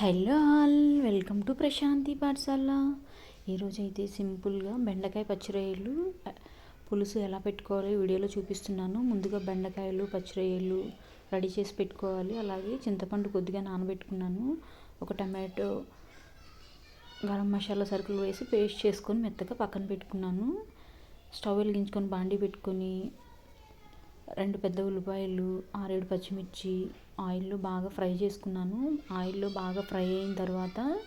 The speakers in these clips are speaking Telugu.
Hello all welcome to Prashanti Pathashala. ఈరోజు అయితే సింపుల్గా బెండకాయ పచ్చిరొయ్యలు పులుసు ఎలా పెట్టుకోవాలో వీడియోలో చూపిస్తున్నాను. ముందుగా బెండకాయలు పచ్చిరొయ్యలు రెడీ చేసి పెట్టుకోవాలి. అలాగే చింతపండు కొద్దిగా నానబెట్టుకున్నాను. ఒక టమాటో గరం మసాలా సరుకులు వేసి పేస్ట్ చేసుకొని మెత్తగా పక్కన పెట్టుకున్నాను. స్టవ్ వెలిగించుకొని బాండీ పెట్టుకొని రెండు పెద్ద ఉల్లిపాయలు ఆరేడు పచ్చిమిర్చి ఆయిల్లో బాగా ఫ్రై చేసుకున్నాను. ఆయిల్లో బాగా ఫ్రై అయిన తర్వాత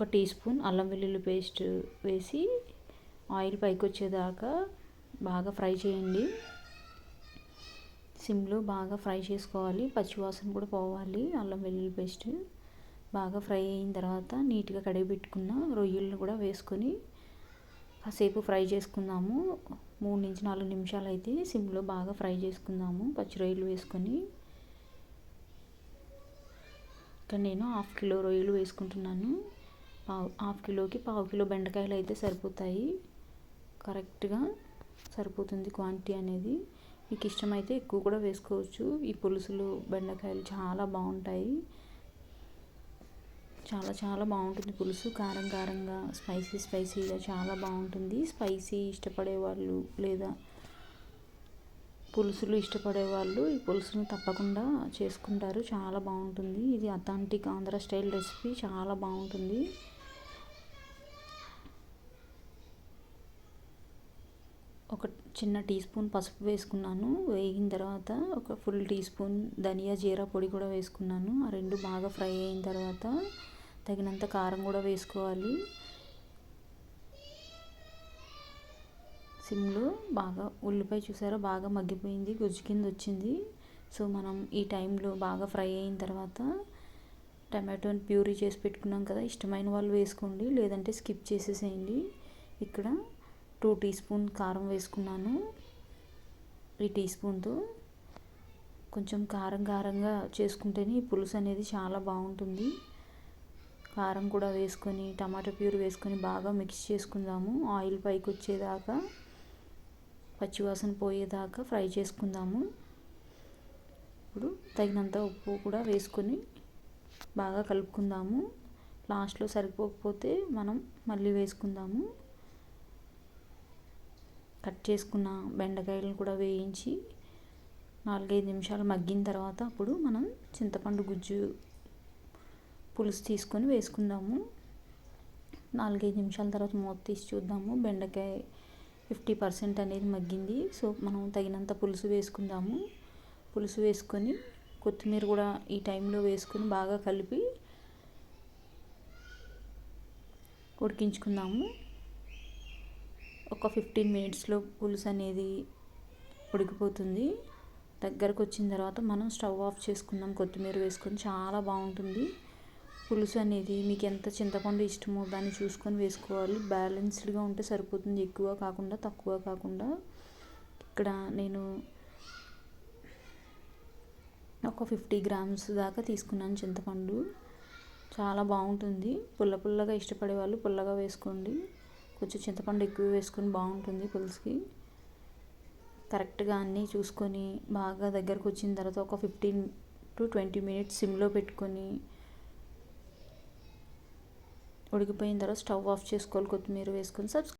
ఒక టీ స్పూన్ అల్లం వెల్లుల్లి పేస్ట్ వేసి ఆయిల్ పైకి వచ్చేదాకా బాగా ఫ్రై చేయండి. సిమ్లో బాగా ఫ్రై చేసుకోవాలి. పచ్చివాసన కూడా పోవాలి. అల్లం వెల్లుల్లి పేస్ట్ బాగా ఫ్రై అయిన తర్వాత నీట్గా కడిగి పెట్టుకున్న రొయ్యలను కూడా వేసుకొని కాసేపు ఫ్రై చేసుకుందాము. మూడు నుంచి నాలుగు నిమిషాలు అయితే సిమ్లో బాగా ఫ్రై చేసుకుందాము. పచ్చి రొయ్యలు వేసుకొని. ఇక్కడ నేను హాఫ్ కిలో రొయ్యలు వేసుకుంటున్నాను. పావు హాఫ్ కిలోకి పావు కిలో బెండకాయలు అయితే సరిపోతాయి. కరెక్ట్గా సరిపోతుంది క్వాంటిటీ అనేది. మీకు ఇష్టమైతే ఎక్కువ కూడా వేసుకోవచ్చు. ఈ పులుసులు బెండకాయలు చాలా బాగుంటాయి. చాలా చాలా బాగుంటుంది. పులుసు కారం కారంగా స్పైసీ స్పైసీగా చాలా బాగుంటుంది. స్పైసీ ఇష్టపడే వాళ్ళు లేదా పులుసులు ఇష్టపడే వాళ్ళు ఈ పులుసును తప్పకుండా చేసుకుంటారు. చాలా బాగుంటుంది. ఇది అథాంటిక్ ఆంధ్ర స్టైల్ రెసిపీ. చాలా బాగుంటుంది. ఒక చిన్న టీ స్పూన్ పసుపు వేసుకున్నాను. వేగిన తర్వాత ఒక ఫుల్ టీ స్పూన్ ధనియా జీరా పొడి కూడా వేసుకున్నాను. ఆ రెండు బాగా ఫ్రై అయిన తర్వాత తగినంత కారం కూడా వేసుకోవాలి. సిమ్లో బాగా ఉల్లిపాయ చూసారా? బాగా మగ్గిపోయింది గుజ్జు కింద వచ్చింది. సో మనం ఈ టైంలో బాగా ఫ్రై అయిన తర్వాత టమాటోని ప్యూరీ చేసి పెట్టుకున్నాం కదా ఇష్టమైన వాళ్ళు వేసుకోండి. లేదంటే స్కిప్ చేసేసేయండి. ఇక్కడ టూ టీ స్పూన్ కారం వేసుకున్నాను ఈ టీ స్పూన్తో కొంచెం కారం కారంగా చేసుకుంటేనే ఈ పులుసు అనేది చాలా బాగుంటుంది. కారం కూడా వేసుకొని టమాటా ప్యూర్ వేసుకొని బాగా మిక్స్ చేసుకుందాము. ఆయిల్ పైకి వచ్చేదాకా పచ్చివాసన పోయేదాకా ఫ్రై చేసుకుందాము. ఇప్పుడు తగినంత ఉప్పు కూడా వేసుకొని బాగా కలుపుకుందాము. లాస్ట్లో సరిపోకపోతే మనం మళ్ళీ వేసుకుందాము. కట్ చేసుకున్న బెండకాయలను కూడా వేయించి నాలుగైదు నిమిషాలు మగ్గిన తర్వాత అప్పుడు మనం చింతపండు గుజ్జు పులుసు తీసుకొని వేసుకుందాము. నాలుగైదు నిమిషాల తర్వాత మూత తీసి చూద్దాము. బెండకాయ ఫిఫ్టీ పర్సెంట్ అనేది మగ్గింది. సో మనం తగినంత పులుసు వేసుకుందాము. పులుసు వేసుకొని కొత్తిమీర కూడా ఈ టైంలో వేసుకొని బాగా కలిపి ఉడికించుకుందాము. ఒక ఫిఫ్టీన్ మినిట్స్లో పులుసు అనేది ఉడికిపోతుంది. దగ్గరకు వచ్చిన తర్వాత మనం స్టవ్ ఆఫ్ చేసుకుందాం. కొత్తిమీర వేసుకొని చాలా బాగుంటుంది. పులుసు అనేది మీకు ఎంత చింతపండు ఇష్టమో దాన్ని చూసుకొని వేసుకోవాలి. బ్యాలెన్స్డ్గా ఉంటే సరిపోతుంది. ఎక్కువ కాకుండా తక్కువ కాకుండా. ఇక్కడ నేను ఒక ఫిఫ్టీ గ్రామ్స్ దాకా తీసుకున్నాను చింతపండు. చాలా బాగుంటుంది. పుల్ల పుల్లగా ఇష్టపడే వాళ్ళు పుల్లగా వేసుకోండి. కొంచెం చింతపండు ఎక్కువ వేసుకొని బాగుంటుంది పులుసుకి. కరెక్ట్గా అన్నీ చూసుకొని బాగా దగ్గరకు వచ్చిన తర్వాత ఒక ఫిఫ్టీన్ టు ట్వంటీ మినిట్స్ సిమ్లో పెట్టుకొని ఉడికిపోయిన తర్వాత స్టవ్ ఆఫ్ చేసుకోవాలి కొత్తిమీర వేసుకొని సబ్స్క్రైబ్